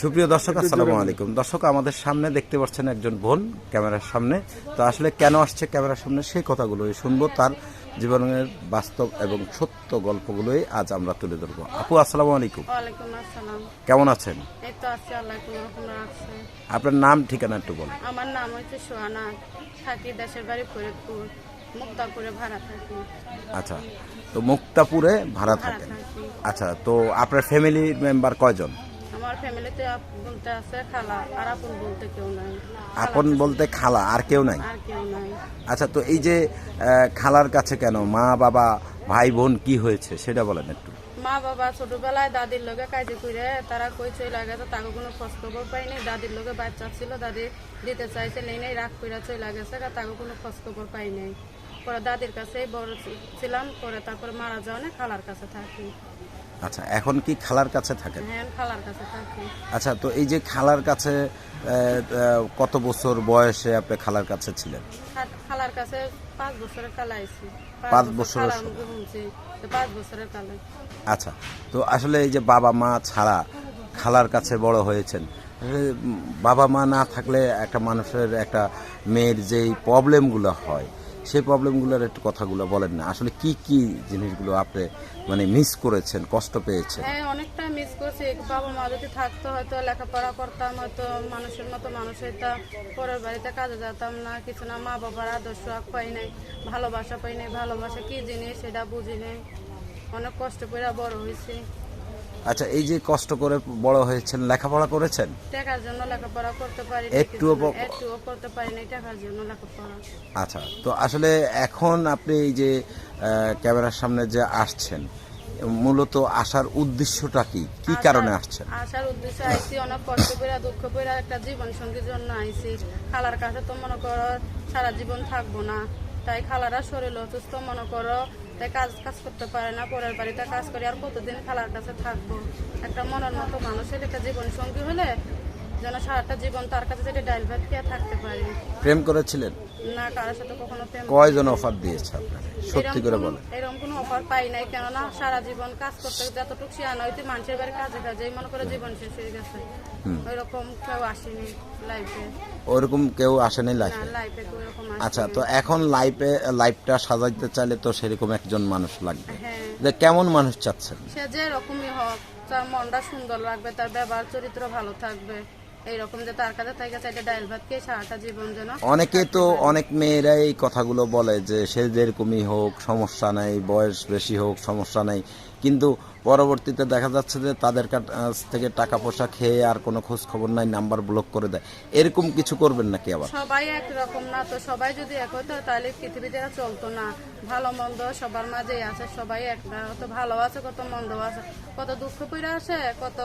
সুপ্রিয় দর্শক আসসালামু আলাইকুম। দর্শক আমাদের সামনে দেখতে পাচ্ছেন একজন বোন ক্যামেরার সামনে। তো আসলে কেন আসছে ক্যামেরার সামনে সেই কথাগুলোই শুনব। তার জীবনের বাস্তব এবং সত্য গল্পগুলোই আজ আমরা তুলে ধরবো। আপু আসসালামু আলাইকুম। কেমন আছেন? আপনার নাম ঠিকানা একটু বলেন। আমার নাম হচ্ছে সোহানা। থাকি দেশের বাড়ি ফরিদপুর মুক্তাপুরে ভাড়া থাকি। আচ্ছা তো মুক্তাপুরে ভাড়া থাকেন। আচ্ছা তো আপনার ফ্যামিলি মেম্বার কয়জন? আমার ফ্যামিলিতে বলতে আছে খালা। আর আপন বলতে কেউ নাই। আপন বলতে খালা আর কেউ নাই? আর কেউ নাই। আচ্ছা তো এই যে খালার কাছে কেন? মা বাবা ভাই বোন কি হয়েছে? সেটা বলেন একটু। মা বাবা ছোটবেলায় দাদির লগে কাজে করে তারা কই চলে গেছে তাকে কোনো খোঁজ খবর পাইনি। দাদির লগে বাচ্চা ছিল দাদি দিতে চাইছে নেই নেই রাগ করে চলে গেছে তাকে কোনো খোঁজ খবর পাই নাই। পরে দাদির কাছে বড় ছিলাম পরে তারপরে মারা যাওয়া খালার কাছে থাকি। আচ্ছা এখন কি খালার কাছে থাকেন? হ্যাঁ খালার কাছে থাকি। আচ্ছা তো এই যে খালার কাছে কত বছর বয়সে আপনি খালার কাছে ছিলেন? খালার কাছে পাঁচ বছরের কালে আইছি। পাঁচ বছর বছরের পাঁচ বছরের কালে। আচ্ছা তো আসলে এই যে বাবা মা ছাড়া খালার কাছে বড় হয়েছেন বাবা মা না থাকলে একটা মানুষের একটা মেয়ের যেই প্রবলেমগুলো হয় সেই প্রবলেমগুলোর একটু কথাগুলো বলেন না। আসলে কি কি জিনিসগুলো আপনি মানে মিস করেছেন, কষ্ট পেয়েছেন? হ্যাঁ অনেকটা মিস করছি। বাবা মা যদি থাকতো, হয়তো লেখাপড়া করতাম, হয়তো মানুষের মতো মানুষ হইতাম পরের বাড়িতে কাজে যেতাম না, কিছু না মা বাবার আদর্শ পাই নাই, ভালোবাসা পাই নাই, ভালোবাসা কি জিনিস সেটা বুঝি নাই। অনেক কষ্ট করে বড় হয়েছি আচ্ছা এই যে কষ্ট করে বড় হয়েছেন লেখাপড়া করেছেন? টাকার জন্য লেখাপড়া করতে পারি একটুও একটুও করতে পারি নাই টাকার জন্য লেখাপড়া। আচ্ছা তো আসলে এখন আপনি এই যে ক্যামেরার সামনে যে আসছেন মূলত আসার উদ্দেশ্যটা কি? কি কারণে আসছেন? আসার উদ্দেশ্য আইসি অনেক কষ্ট করে দুঃখ করে একটা জীবন সঙ্গীর জন্য আইছি খালার কাছে তো মনে করো সারা জীবন থাকব না। তাই খালারা শরীর অসুস্থ মনে করো তাই কাজ কাজ করতে পারে না পরের বাড়িতে কাজ করি আর কতদিন খালার কাছে থাকব? একটা মনের মতো মানুষের একটা জীবন সঙ্গী হলে যেন সারাটা জীবন তার কাছে যেটা ডাইল ভাত খেয়ে থাকতে পারি। প্রেম করেছিলেন? না কারোর সাথে কখনো প্রেম কয়জন অফার দিয়েছে আপনাকে? সত্যি করে বলেন। এরকম কোনো অফার পাই নাই কেননা সারা জীবন কাজ করতে যতটুকু শিয়ানো হইতে মানুষের বাড়ি কাজে কাজে মনে করে জীবন শেষ হয়ে গেছে। ওই রকম কেউ আসেনি লাইফে ওরকম কেউ আসেনি লাইফে লাইফে কেউ আচ্ছা তো এখন লাইফে লাইফটা সাজাইতে চাইলে তো সেরকম একজন মানুষ লাগবে। হ্যাঁ। যে কেমন মানুষ চাচ্ছেন? সে যে রকমই হোক তার মনটা সুন্দর লাগবে তার ব্যবহার চরিত্র ভালো থাকবে। এইরকম যে তার কাছে ডাইল ভাত খেয়ে সারাটা জীবন যেন অনেকে তো অনেক মেয়েরাই এই কথাগুলো বলে যে সে যেরকমই হোক সমস্যা নাই বয়স বেশি হোক সমস্যা নাই। কিন্তু পরবর্তীতে দেখা যাচ্ছে যে তাদের কাছ থেকে টাকা পয়সা খেয়ে আর কোনো খোঁজ খবর নাই নাম্বার ব্লক করে দেয়। এরকম কিছু করবেন নাকি আবার? সবাই একরকম না তো সবাই যদি এক হতো তাহলে পৃথিবীতে চলতো না। ভালো মন্দ সবার মাঝেই আছে সবাই এক না কত ভালো আছে কত মন্দ আছে। কত দুঃখ পইরা আসে কত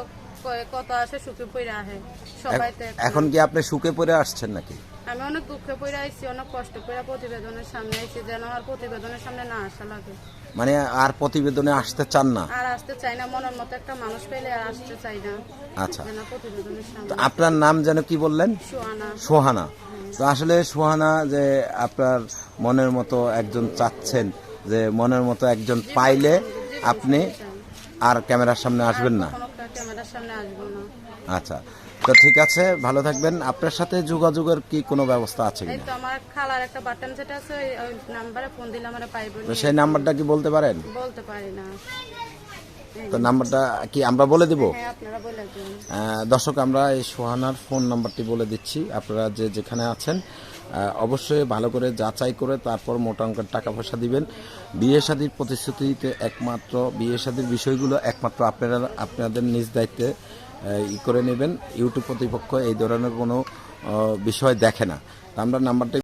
কত আসে সুখে পইরা আসে সবাই। এখন কি আপনি সুখে পড়ে আসছেন নাকি? আমি অনেক দুঃখে পইরা আইছি অনেক কষ্ট করে প্রতিবেদনের সামনে আইছি যেন আর প্রতিবেদনের সামনে না আসা লাগে। মানে আর প্রতিবেদনে আসতে চান না? আর আসতে চাই না মনের মতো একটা মানুষ পেলে আর আসতে চাই না। আচ্ছা। প্রতিবেদনের তো সামনে আপনার নাম যেন কি বললেন? শোয়ানা সোহানা। তো আসলে সোহানা যে আপনার মনের মতো একজন চাচ্ছেন যে মনের মতো একজন পাইলে আপনি আর ক্যামেরার সামনে আসবেন না কোনো ক্যামেরার সামনে আসব না আচ্ছা তো ঠিক আছে ভালো থাকবেন। আপনার সাথে যোগাযোগের কি কোনো ব্যবস্থা আছে এই কিনা? তো আমার খালার একটা বাটন যেটা আছে ওই- ওই নাম্বারে ফোন দিলে আমরা পাইব তো সেই নাম্বারটা কি বলতে পারেন? বলতে পারি না। তো নাম্বারটা কি আমরা বলে দিব? হ্যাঁ আপনারা বলে দিন। আহ, দর্শক আমরা এই সোহানার ফোন নাম্বারটি বলে দিচ্ছি। আপনারা যে যেখানে আছেন আহ, অবশ্যই ভালো করে যাচাই করে তারপর মোটা অঙ্কের টাকা পয়সা দিবেন। বিয়ে শাদির প্রতিশ্রুতিতে একমাত্র বিয়ে শাদির বিষয়গুলো একমাত্র আপনারা আপনাদের নিজ দায়িত্বে ই করে নেবেন। ইউটিউব কর্তৃপক্ষ এই ধরনের কোনো বিষয় দেখে না। আমরা নাম্বারটা